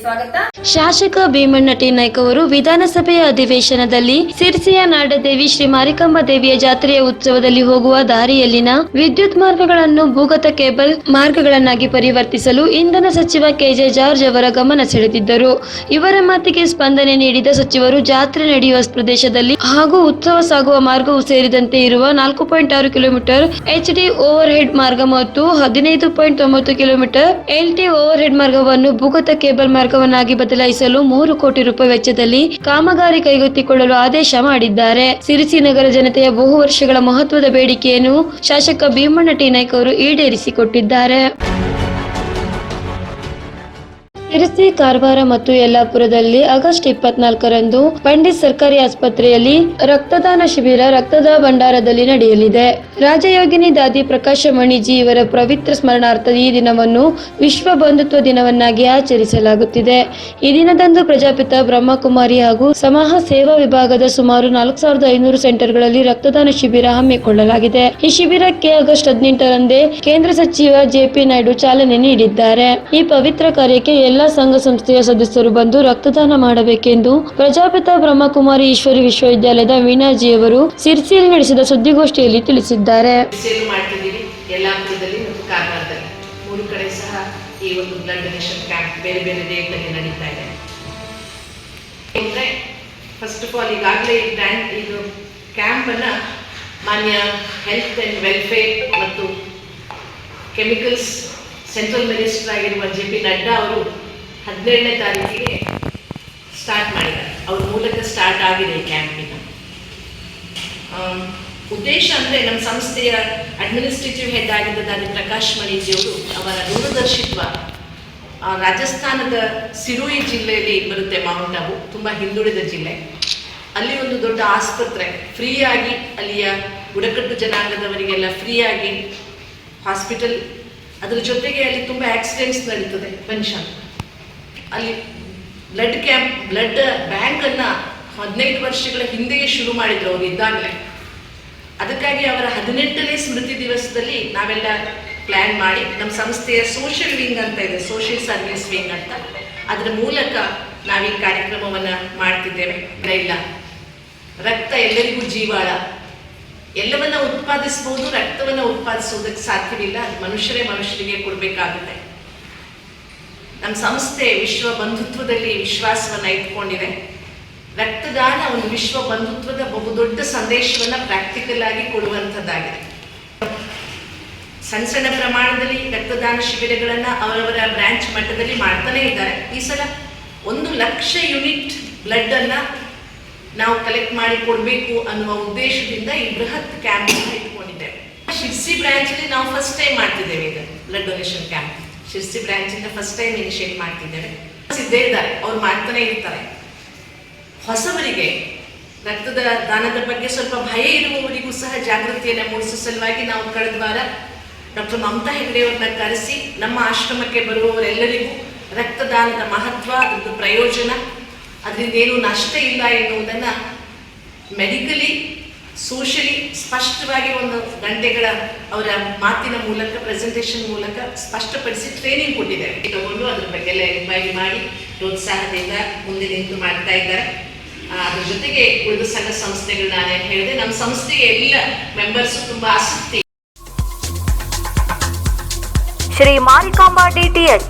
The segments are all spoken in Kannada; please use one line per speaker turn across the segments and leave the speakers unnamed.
ರಾಜ್ ನ್ಯೂಸ್ಗೆ ಸ್ವಾಗತ
ಶಾಸಕ ಭೀಮಣ್ಣ ಟಿ ನಾಯ್ಕ ಅವರು ವಿಧಾನಸಭೆಯ ಅಧಿವೇಶನದಲ್ಲಿ ಸಿರ್ಸಿಯ ನಾಡದೇವಿ ಶ್ರೀ ಮಾರಿಕಾಂಬ ದೇವಿಯ ಜಾತ್ರೆಯ ಉತ್ಸವದಲ್ಲಿ ಹೋಗುವ ದಾರಿಯಲ್ಲಿನ ವಿದ್ಯುತ್ ಮಾರ್ಗಗಳನ್ನು ಭೂಗತ ಕೇಬಲ್ ಮಾರ್ಗಗಳನ್ನಾಗಿ ಪರಿವರ್ತಿಸಲು ಇಂಧನ ಸಚಿವ ಕೆಜೆ ಜಾರ್ಜ್ ಅವರ ಗಮನ ಸೆಳೆದಿದ್ದರು. ಇವರ ಮಾತಿಗೆ ಸ್ಪಂದನೆ ನೀಡಿದ ಸಚಿವರು, ಜಾತ್ರೆ ನಡೆಯುವ ಪ್ರದೇಶದಲ್ಲಿ ಹಾಗೂ ಉತ್ಸವ ಸಾಗುವ ಮಾರ್ಗವು ಸೇರಿದಂತೆ ಇರುವ ನಾಲ್ಕು ಪಾಯಿಂಟ್ ಆರು kilometre H D overhead ಮಾರ್ಗ ಮತ್ತು ಹದಿನೈದು ಪಾಯಿಂಟ್ ತೊಂಬತ್ತು kilometre L T overhead ಮಾರ್ಗವನ್ನು ಭೂಗತ ಕೇಬಲ್ ಮಾರ್ಗವನ್ನಾಗಿ ಬದಲಾಯಿಸಲು ಮೂರು ಕೋಟಿ ರೂಪಾಯಿ ವೆಚ್ಚದಲ್ಲಿ ಕಾಮಗಾರಿ ಕೈಗೆತ್ತಿಕೊಳ್ಳಲು ಆದೇಶ ಮಾಡಿದ್ದಾರೆ. ಸಿರಿಸಿ ನಗರ ಜನತೆಯ ಬಹು ವರ್ಷಗಳ ಮಹತ್ವದ ಬೇಡಿಕೆಯನ್ನು ಶಾಸಕ ಭೀಮಣ್ಣ ಟಿ ನಾಯ್ಕ ಅವರು ಈಡೇರಿಸಿಕೊಟ್ಟಿದ್ದಾರೆ. ಸಿರಸಿ ಕಾರವಾರ ಮತ್ತು ಯಲ್ಲಾಪುರದಲ್ಲಿ ಆಗಸ್ಟ್ ಇಪ್ಪತ್ನಾಲ್ಕರಂದು ಪಂಡಿತ್ ಸರ್ಕಾರಿ ಆಸ್ಪತ್ರೆಯಲ್ಲಿ ರಕ್ತದಾನ ಶಿಬಿರ ರಕ್ತದ ಭಂಡಾರದಲ್ಲಿ ನಡೆಯಲಿದೆ. ರಾಜಯೋಗಿನಿ ದಾದಿ ಪ್ರಕಾಶ ಮಣಿಜಿ ಇವರ ಪವಿತ್ರ ಸ್ಮರಣಾರ್ಥ ಈ ದಿನವನ್ನು ವಿಶ್ವ ಬಂಧುತ್ವ ದಿನವನ್ನಾಗಿ ಆಚರಿಸಲಾಗುತ್ತಿದೆ. ಈ ದಿನದಂದು ಪ್ರಜಾಪಿತ ಬ್ರಹ್ಮಕುಮಾರಿ ಹಾಗೂ ಸಮಾಹ ಸೇವಾ ವಿಭಾಗದ ಸುಮಾರು ನಾಲ್ಕು ಸಾವಿರದ ಐನೂರು ಸೆಂಟರ್ಗಳಲ್ಲಿ ರಕ್ತದಾನ ಶಿಬಿರ ಹಮ್ಮಿಕೊಳ್ಳಲಾಗಿದೆ. ಈ ಶಿಬಿರಕ್ಕೆ ಆಗಸ್ಟ್ ಹದಿನೆಂಟರಂದೇ ಕೇಂದ್ರ ಸಚಿವ ಜೆಪಿ ನಾಯ್ಡು ಚಾಲನೆ ನೀಡಿದ್ದಾರೆ. ಈ ಪವಿತ್ರ ಕಾರ್ಯಕ್ಕೆ ಎಲ್ಲಾ ಸಂಘ ಸಂಸ್ಥೆಯ ಸದಸ್ಯರು ಬಂದು ರಕ್ತದಾನ ಮಾಡಬೇಕೆಂದು ಪ್ರಜಾಪಿತ ಬ್ರಹ್ಮಕುಮಾರಿ ಈಶ್ವರಿ ವಿಶ್ವವಿದ್ಯಾಲಯದ ವೀಣಾಜಿಯವರು ಸಿರ್ಸಿಯಲ್ಲಿ ನಡೆಸಿದ ಸುದ್ದಿಗೋಷ್ಠಿಯಲ್ಲಿ ತಿಳಿಸಿದ್ದಾರೆ.
ಮೂರು ಕಡೆ ಸಹ ಈ ಒಂದು ಬ್ಲಡ್ ಕ್ಯಾಂಪ್ ಬೇರೆ ಬೇರೆ ಡೇಟಲ್ಲಿ ನಡೀತಾ ಇದೆ. ಅಂದರೆ ಫಸ್ಟ್ ಆಫ್ ಆಲ್ ಈಗಾಗಲೇ ಬ್ರ್ಯಾಂಡ್ ಇದು ಕ್ಯಾಂಪನ್ನು ಮಾನ್ಯ ಹೆಲ್ತ್ ಆ್ಯಂಡ್ ವೆಲ್ಫೇರ್ ಮತ್ತು ಕೆಮಿಕಲ್ಸ್ ಸೆಂಟ್ರಲ್ ಮಿನಿಸ್ಟರ್ ಆಗಿರುವ ಜೆ ಪಿ ನಡ್ಡಾ ಅವರು ಹದಿನೇಳನೇ ತಾರೀಕಿಗೆ ಸ್ಟಾರ್ಟ್ ಮಾಡಿದ್ದಾರೆ. ಅವ್ರ ಮೂಲಕ ಸ್ಟಾರ್ಟ್ ಆಗಿದೆ ಈ ಕ್ಯಾಂಪಿನ ಉದ್ದೇಶ ಅಂದರೆ ನಮ್ಮ ಸಂಸ್ಥೆಯ ಅಡ್ಮಿನಿಸ್ಟ್ರೇಟಿವ್ ಹೆಡ್ ಆಗಿದ್ದ ದಾನಿ ಪ್ರಕಾಶ್ ಮಣಿಜಿಯವರು ಅವರ ದೂರದರ್ಶಿತ್ವ ರಾಜಸ್ಥಾನದ ಸಿರುಯಿ ಜಿಲ್ಲೆಯಲ್ಲಿ ಬರುತ್ತೆ ಮೌಂಟ್ ಅಬು ತುಂಬ ಹಿಂದುಳಿದ ಜಿಲ್ಲೆ. ಅಲ್ಲಿ ಒಂದು ದೊಡ್ಡ ಆಸ್ಪತ್ರೆ, ಫ್ರೀಯಾಗಿ ಅಲ್ಲಿಯ ಬುಡಕಟ್ಟು ಜನಾಂಗದವರಿಗೆಲ್ಲ ಫ್ರೀಯಾಗಿ ಹಾಸ್ಪಿಟಲ್, ಅದರ ಜೊತೆಗೆ ಅಲ್ಲಿ ತುಂಬ ಆಕ್ಸಿಡೆಂಟ್ಸ್ ನಡೀತದೆ, ಪೆನ್ಷನ್. ಅಲ್ಲಿ ಬ್ಲಡ್ ಕ್ಯಾಂಪ್ ಬ್ಲಡ್ ಬ್ಯಾಂಕನ್ನು ಹದಿನೈದು ವರ್ಷಗಳ ಹಿಂದೆಯೇ ಶುರು ಮಾಡಿದ್ರು ಅವರು ಇದ್ದಾಗಲೇ. ಅದಕ್ಕಾಗಿ ಅವರ ಹದಿನೆಂಟನೇ ಸ್ಮೃತಿ ದಿವಸದಲ್ಲಿ ನಾವೆಲ್ಲ ಪ್ಲ್ಯಾನ್ ಮಾಡಿ, ನಮ್ಮ ಸಂಸ್ಥೆಯ ಸೋಷಿಯಲ್ ವಿಂಗ್ ಅಂತ ಇದೆ ಸೋಷಿಯಲ್ ಸರ್ವಿಸ್ ವಿಂಗ್ ಅಂತ. ಅದರ ಮೂಲಕ ನಾವು ಈ ಕಾರ್ಯಕ್ರಮವನ್ನು ಮಾಡ್ತಿದ್ದೇವೆ. ಇಲ್ಲ ರಕ್ತ ಎಲ್ಲರಿಗೂ ಜೀವಾಳ. ಎಲ್ಲವನ್ನ ಉತ್ಪಾದಿಸ್ಬೋದು, ರಕ್ತವನ್ನು ಉತ್ಪಾದಿಸುವುದಕ್ಕೆ ಸಾಧ್ಯವಿಲ್ಲ. ಮನುಷ್ಯರೇ ಮನುಷ್ಯರಿಗೆ ಕೊಡಬೇಕಾಗುತ್ತೆ. ನಮ್ಮ ಸಂಸ್ಥೆ ವಿಶ್ವ ಬಂಧುತ್ವದಲ್ಲಿ ವಿಶ್ವಾಸವನ್ನು ಇಟ್ಕೊಂಡಿದೆ. ರಕ್ತದಾನ ಒಂದು ವಿಶ್ವ ಬಂಧುತ್ವದ ಬಹುದೊಡ್ಡ ಸಂದೇಶವನ್ನು ಪ್ರಾಕ್ಟಿಕಲ್ ಆಗಿ ಕೊಡುವಂಥದ್ದಾಗಿದೆ. ಸಣ್ಣ ಸಣ್ಣ ಪ್ರಮಾಣದಲ್ಲಿ ರಕ್ತದಾನ ಶಿಬಿರಗಳನ್ನು ಅವರವರ ಬ್ರಾಂಚ್ ಮಟ್ಟದಲ್ಲಿ ಮಾಡ್ತಾನೆ ಇದ್ದಾರೆ. ಈ ಸಲ ಒಂದು ಲಕ್ಷ ಯೂನಿಟ್ ಬ್ಲಡ್ ಅನ್ನ ನಾವು ಕಲೆಕ್ಟ್ ಮಾಡಿ ಕೊಡಬೇಕು ಅನ್ನುವ ಉದ್ದೇಶದಿಂದ ಈ ಬೃಹತ್ ಕ್ಯಾಂಪ್ ಇಟ್ಕೊಂಡಿದ್ದೇವೆ. ಶಿರ್ಸಿ ಬ್ರಾಂಚಲ್ಲಿ ನಾವು ಫಸ್ಟ್ ಟೈಮ್ ಮಾಡ್ತಿದ್ದೇವೆ ಇದು ಬ್ಲಡ್ ಡೊನೇಷನ್ ಕ್ಯಾಂಪ್ ಶಿರ್ಸಿ ಬ್ರಾಂಚಿಂದ ಫಸ್ಟ್ ಟೈಮ್ ಇನಿಷಿಯೇಟ್ ಮಾಡ್ತಿದ್ದೇವೆ. ಇದ್ದೇ ಇದ್ದಾರೆ ಅವ್ರು ಮಾಡ್ತಾನೆ ಇರ್ತಾರೆ. ಹೊಸವರಿಗೆ ರಕ್ತದ ದಾನದ ಬಗ್ಗೆ ಸ್ವಲ್ಪ ಭಯ ಇರುವವರಿಗೂ ಸಹ ಜಾಗೃತಿಯನ್ನು ಮೂಡಿಸುವ ಸಲುವಾಗಿ ನಾವು ಕಳೆದ ವಾರ ಡಾಕ್ಟರ್ ಮಮತಾ ಹೆಗಡೆಯವ್ರನ್ನ ಕರೆಸಿ, ನಮ್ಮ ಆಶ್ರಮಕ್ಕೆ ಬರುವವರೆಲ್ಲರಿಗೂ ರಕ್ತದಾನದ ಮಹತ್ವ, ಅದರದ್ದು ಪ್ರಯೋಜನ, ಅದರಿಂದ ಏನು ನಷ್ಟ ಇಲ್ಲ ಎನ್ನುವುದನ್ನು ಮೆಡಿಕಲಿ ಸೋಷಲಿ ಸ್ಪಷ್ಟವಾಗಿ ಒಂದು ಗಂಟೆಗಳ ಅವರ ಮಾತಿನ ಮೂಲಕ ಪ್ರೆಸೆಂಟೇಷನ್ ಮೂಲಕ ಸ್ಪಷ್ಟಪಡಿಸಿ ಟ್ರೈನಿಂಗ್ ಕೊಟ್ಟಿದ್ದಾರೆ. ತಗೊಂಡು ಅದ್ರ ಬಗ್ಗೆ ಎಲ್ಲ ಎನ್ಕ್ವೈರಿ ಮಾಡಿ, ಪ್ರೋತ್ಸಾಹದಿಂದ ಮುಂದೆ ನಿಂತು ಮಾಡ್ತಾ ಇದ್ದಾರೆ. ಅದ್ರ ಜೊತೆಗೆ ಉಳಿದ ಸಂಘ ಸಂಸ್ಥೆಗಳು ನಾನೇನು ಹೇಳಿದೆ. ನಮ್ಮ ಸಂಸ್ಥೆಗೆ ಎಲ್ಲ ಮೆಂಬರ್ಸ್ ತುಂಬಾ ಆಸಕ್ತಿ.
ಶ್ರೀ ಮಾರಿಕಾಂಬಾ ಡಿಟಿಎಚ್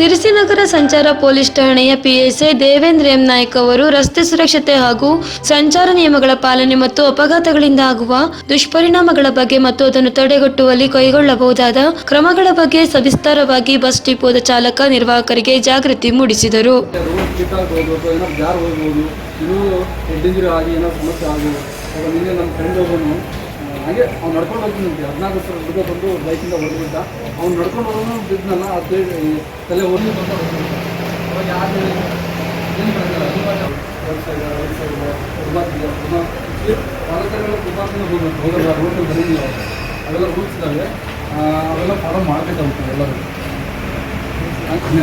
ಸಿರಿಸಿನಗರ ಸಂಚಾರ ಪೊಲೀಸ್ ಠಾಣೆಯ ಪಿಎಸ್ಐ ದೇವೇಂದ್ರ ಎಂ ನಾಯ್ಕ ಅವರು ರಸ್ತೆ ಸುರಕ್ಷತೆ ಹಾಗೂ ಸಂಚಾರ ನಿಯಮಗಳ ಪಾಲನೆ ಮತ್ತು ಅಪಘಾತಗಳಿಂದ ಆಗುವ ದುಷ್ಪರಿಣಾಮಗಳ ಬಗ್ಗೆ ಮತ್ತು ಅದನ್ನು ತಡೆಗಟ್ಟುವಲ್ಲಿ ಕೈಗೊಳ್ಳಬಹುದಾದ ಕ್ರಮಗಳ ಬಗ್ಗೆ ಸವಿಸ್ತಾರವಾಗಿ ಬಸ್ ಡಿಪೋದ ಚಾಲಕ ನಿರ್ವಾಹಕರಿಗೆ ಜಾಗೃತಿ ಮೂಡಿಸಿದರು.
ಹಾಗೆ ಅವ್ನು ನಡ್ಕೊಂಡು ಹೋಗ್ತಿದ್ದಂತೆ ಹದಿನಾಲ್ಕು ವರ್ಷ ಹುಡುಗ ಬಂದು ಬೈಕಿಂದ ಹೊಡೆದಿದ್ದ ಅವ್ನು ನಡ್ಕೊಂಡು ಹೋಗೋನು ಬಿದ್ದನಲ್ಲ ಅದು ತಲೆ ಹೊರಗೆ ಬಂದ ಅವಾಗ ಯಾರು ಏನು ಕುರ್ಬಾತಿದೆ ಪಾಲಕರೆಲ್ಲ ಕುರ್ಬಾತಿನ ಹೋಗ್ಬೇಕು ಹೋಗಲ್ಲ ರೋಡ್ ಬರೋದಿಲ್ಲ. ಅವೆಲ್ಲ ರೂಲ್ಸ್ ಅವೆಲ್ಲ ಫಾಲೋ ಮಾಡಬೇಕಾಗುತ್ತೆ ಎಲ್ಲರೂ.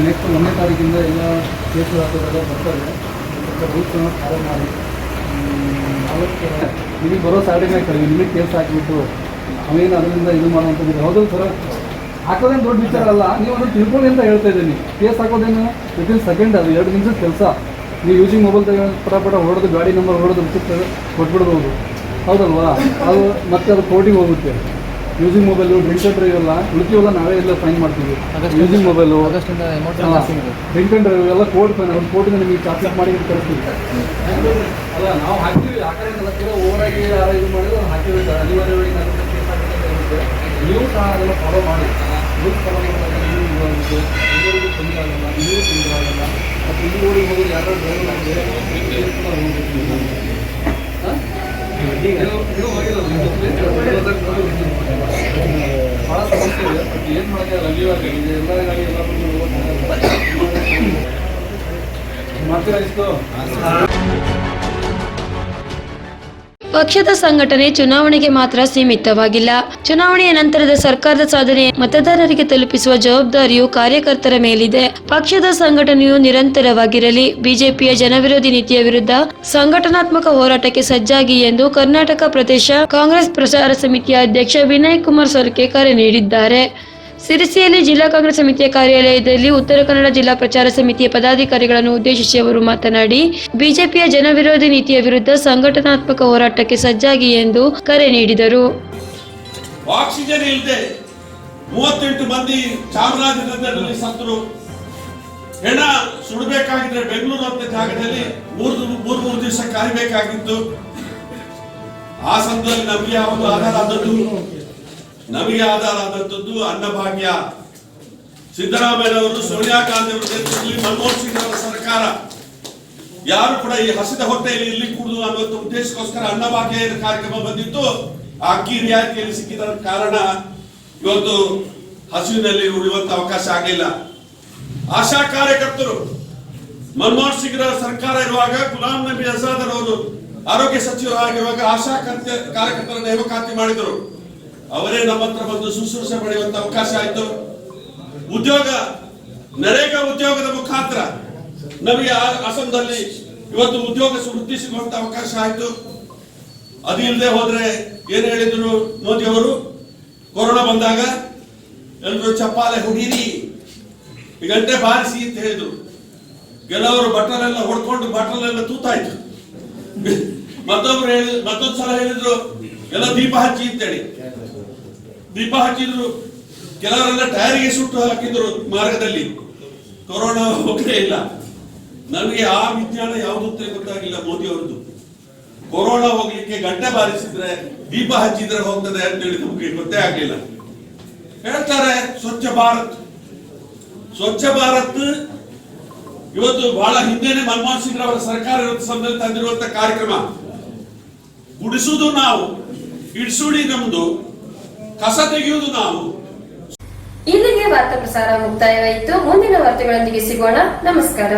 ನೆಕ್ಸ್ಟ್ ಒಂದನೇ ತಾರೀಕಿಂದ ಎಲ್ಲ ಕೇಸು ಹಾಕೋದೆಲ್ಲ ಬರ್ತಾರೆ. ರೂಲ್ಸನ್ನು ಫಾಲೋ ಮಾಡಿ. ಅವತ್ತು ನಿಮಗೆ ಬರೋ ಸ್ಯಾಟರ್ಡೇ ಕಡಿಮೆ ನಿಮಗೆ ಕೇಸ್ ಹಾಕಿಬಿಟ್ಟು ಅವೇನು ಅದರಿಂದ ಇದು ಮಾಡುವಂಥದ್ದು ಹೌದು ಸರ್? ಹಾಕೋದೇನು ದೊಡ್ಡ ವಿಚಾರ ಅಲ್ಲ. ನೀವು ಅದನ್ನು ತಿಳ್ಕೊಳ್ಳಿ ಅಂತ ಹೇಳ್ತಾ ಇದ್ದೀನಿ. ಕೇಸ್ ಹಾಕೋದೇನು? ಇನ್ ಸೆಕೆಂಡ್ ಅದು, ಎರಡು ನಿಮಿಷದ ಕೆಲಸ. ನೀವು ಯೂಸಿಂಗ್ ಮೊಬೈಲ್ ಪಟ ಪಟ ಹೊಡೆದು ಗಾಡಿ ನಂಬರ್ ಹೊಡೆದು ಕೊಟ್ಬಿಡ್ಬೋದು. ಹೌದಲ್ವಾ? ಅದು ಮತ್ತೆ ಅದು ಕೋರ್ಟಿಗೆ ಹೋಗುತ್ತೆ. Using mobile drink and drive ಎಲ್ಲ ಉಳಿತೀವಲ್ಲ ನಾವೇ ಎಲ್ಲ ಫೈನ್ ಮಾಡ್ತೀವಿ. Using mobile drink and drive ಎಲ್ಲ ಕೋರ್ಟ್ ಫೈನ್ ಒಂದು ಕೋರ್ಟಿಂದ ನಿಮಗೆ ಚಾರ್ಜ್ ಮಾಡಿ ಕಳಿಸ್ತೀವಿ. ಅಲ್ಲ ನಾವು ಹಾಕ್ತೀವಿ ಆ ಕಡೆ ಓವರಾಗಿ ಯಾರು ಇದು ಮಾಡಿದ್ರೆ ಹಾಕಿವಿ ಸರ್ ಅನಿವಾರ್ಯವಾಗಿ ನೀವು ಸಹ ಅದನ್ನು ಫಾಲೋ ಮಾಡಿ. ರೂಲ್ಸ್ ಫಾಲೋ ಮಾಡಿದಾಗ ನೀವು ಆಗುತ್ತೆ. ಎಲ್ಲರಿಗೂ ತೊಂದರೆ ಆಗಲ್ಲ ನೀವು ತೊಂದರೆ ಆಗಲ್ಲ. ಮತ್ತು ಇಲ್ಲಿ ಹೋಗಿ ಯಾರೋ ಡ್ರೈವರ್ ಆಗಿದೆ ಭಾಳ ಸಮಸ್ಯೆ ಇದೆ ಬಟ್ ಏನು ಇದೆ ಎಲ್ಲ ಗಾಡಿ ಎಲ್ಲ ಮಾಡ್ತೀರಾ ಇಷ್ಟು
ಪಕ್ಷದ ಸಂಘಟನೆ ಚುನಾವಣೆಗೆ ಮಾತ್ರ ಸೀಮಿತವಾಗಿಲ್ಲ. ಚುನಾವಣೆಯ ನಂತರದ ಸರ್ಕಾರದ ಸಾಧನೆ ಮತದಾರರಿಗೆ ತಲುಪಿಸುವ ಜವಾಬ್ದಾರಿಯು ಕಾರ್ಯಕರ್ತರ ಮೇಲಿದೆ. ಪಕ್ಷದ ಸಂಘಟನೆಯು ನಿರಂತರವಾಗಿರಲಿ. ಬಿಜೆಪಿಯ ಜನವಿರೋಧಿ ನೀತಿಯ ವಿರುದ್ಧ ಸಂಘಟನಾತ್ಮಕ ಹೋರಾಟಕ್ಕೆ ಸಜ್ಜಾಗಿ ಎಂದು ಕರ್ನಾಟಕ ಪ್ರದೇಶ ಕಾಂಗ್ರೆಸ್ ಪ್ರಚಾರ ಸಮಿತಿಯ ಅಧ್ಯಕ್ಷ ವಿನಯ್ ಕುಮಾರ್ ಸೊರಕೆ ಕರೆ ನೀಡಿದ್ದಾರೆ. ಸಿರಿಸಿಯಲ್ಲಿ ಜಿಲ್ಲಾ ಕಾಂಗ್ರೆಸ್ ಸಮಿತಿಯ ಕಾರ್ಯಾಲಯದಲ್ಲಿ ಉತ್ತರ ಕನ್ನಡ ಜಿಲ್ಲಾ ಪ್ರಚಾರ ಸಮಿತಿಯ ಪದಾಧಿಕಾರಿಗಳನ್ನು ಉದ್ದೇಶಿಸಿ ಅವರು ಮಾತನಾಡಿ, ಬಿಜೆಪಿಯ ಜನವಿರೋಧಿ ನೀತಿಯ ವಿರುದ್ಧ ಸಂಘಟನಾತ್ಮಕ ಹೋರಾಟಕ್ಕೆ ಸಜ್ಜಾಗಿ ಎಂದು ಕರೆ ನೀಡಿದರು.
ಆಕ್ಸಿಜನ್ ಇಲ್ಲದೆ ಮೂವತ್ತೆಂಟು ಮಂದಿ ಚಾಮರಾಜನಗರದಲ್ಲಿ ಸತ್ತರು. ಹೆಣ ಸುಡಬೇಕಾಗಿದ್ರೆ ಬೆಂಗಳೂರು ಅಂತ ಜಾಗದಲ್ಲಿ ಮೂರು ಮೂರು ಮೂರು ದಿವಸ ಕಾಯಬೇಕಾಗಿತ್ತು ಆ ಸಂದರ್ಭದಲ್ಲಿ ನಮಗೆ ಯಾವುದು ಆಧಾರ ಆದದ್ದು ನಮಗೆ ಆಧಾರ ಆದಂತದ್ದು ಅನ್ನಭಾಗ್ಯ. ಸಿದ್ದರಾಮಯ್ಯನವರು, ಸೋನಿಯಾ ಗಾಂಧಿ ಅವರ ನೇತೃತ್ವದಲ್ಲಿ ಮನಮೋಹನ್ ಸಿಂಗ್ ಅವರ ಸರ್ಕಾರ. ಯಾರು ಕೂಡ ಈ ಹಸಿದ ಹೊಟ್ಟೆಯಲ್ಲಿ ಇಲ್ಲಿ ಕೂಡುದು ಅನ್ನುವಂಥ ಉದ್ದೇಶಕ್ಕೋಸ್ಕರ ಅನ್ನಭಾಗ್ಯ ಕಾರ್ಯಕ್ರಮ ಬಂದಿತ್ತು. ಅಕ್ಕಿ ರಿಯಾಯಿತಿಯಲ್ಲಿ ಸಿಕ್ಕಿದ ಕಾರಣ ಇವತ್ತು ಹಸಿವಿನಲ್ಲಿ ಉಳಿಯುವಂತ ಅವಕಾಶ ಆಗಲಿಲ್ಲ. ಆಶಾ ಕಾರ್ಯಕರ್ತರು, ಮನಮೋಹನ್ ಸಿಂಗ್ ಸರ್ಕಾರ ಇರುವಾಗ ಗುಲಾಂ ನಬಿ ಆಜಾದ್ ಅವರು ಆರೋಗ್ಯ ಸಚಿವರಾಗಿರುವಾಗ ಆಶಾ ಕರ್ತ- ಕಾರ್ಯಕರ್ತರ ನೇಮಕಾತಿ ಮಾಡಿದರು. ಅವರೇ ನಮ್ಮ ಹತ್ರ ಬಂದು ಶುಶ್ರೂಷೆ ಪಡೆಯುವಂತ ಅವಕಾಶ ಆಯಿತು. ಉದ್ಯೋಗ, ನರೇಗಾ ಉದ್ಯೋಗದ ಮುಖಾಂತರ ನಮಗೆ ಅಸಮದಲ್ಲಿ ಇವತ್ತು ಉದ್ಯೋಗ ವೃದ್ಧಿ ಸಿಗುವಂತ ಅವಕಾಶ ಆಯ್ತು. ಅದು ಇಲ್ಲದೆ ಹೋದ್ರೆ ಏನ್ ಹೇಳಿದ್ರು ಮೋದಿ ಅವರು? ಕೊರೋನಾ ಬಂದಾಗ ಎಲ್ಲರೂ ಚಪ್ಪಾಲೆ ಹೊಡೀರಿ ಗಂಟೆ ಬಾರಿಸಿ ಅಂತ ಹೇಳಿದ್ರು. ಕೆಲವರು ಬಟ್ಟಲೆಲ್ಲ ಹೊಡ್ಕೊಂಡು ಬಟ್ಟಲೆಲ್ಲ ತೂತಾಯ್ತು. ಮತ್ತೊಬ್ರು ಹೇಳಿ, ಮತ್ತೊಂದ್ಸಲ ಹೇಳಿದ್ರು, ಎಲ್ಲ ದೀಪ ಹಚ್ಚಿ ಅಂತೇಳಿ. ದೀಪ ಹಾಕಿದ್ರು. ಕೆಲವರೆಲ್ಲ ಟೈರಿಗೆ ಸುಟ್ಟು ಹಾಕಿದ್ರು ಮಾರ್ಗದಲ್ಲಿ. ಕೊರೋನಾ ಹೋಗಲೇ ಇಲ್ಲ. ನನಗೆ ಆ ವಿಜ್ಞಾನ ಯಾವುದು ಅಂತ ಗೊತ್ತಾಗಿಲ್ಲ ಮೋದಿ ಅವರದ್ದು. ಕೊರೋನಾ ಹೋಗ್ಲಿಕ್ಕೆ ಗಂಟೆ ಬಾರಿಸಿದ್ರೆ ದೀಪ ಹಚ್ಚಿದ್ರೆ ಹೋಗ್ತದೆ ಅಂತೇಳಿ ನಮಗೆ ಗೊತ್ತೇ ಆಗ್ಲಿಲ್ಲ. ಹೇಳ್ತಾರೆ, ಸ್ವಚ್ಛ ಭಾರತ್. ಸ್ವಚ್ಛ ಭಾರತ್ ಇವತ್ತು ಬಹಳ ಹಿಂದೆನೆ ಮನಮೋಹನ್ ಸಿಂಗ್ ಅವರ ಸರ್ಕಾರ ತಂದಿರುವಂತ ಕಾರ್ಯಕ್ರಮ. ಗುಡಿಸುವುದು ನಾವು ಇಡ್ಸುಡಿ ನಮ್ದು. ಕಸ ತೆಗೆಯುವುದು ನಾವು.
ಇಲ್ಲಿಗೆ ವಾರ್ತಾ ಪ್ರಸಾರ ಮುಕ್ತಾಯವಾಯಿತು. ಮುಂದಿನ ವಾರ್ತೆಗಳೊಂದಿಗೆ ಸಿಗೋಣ. ನಮಸ್ಕಾರ.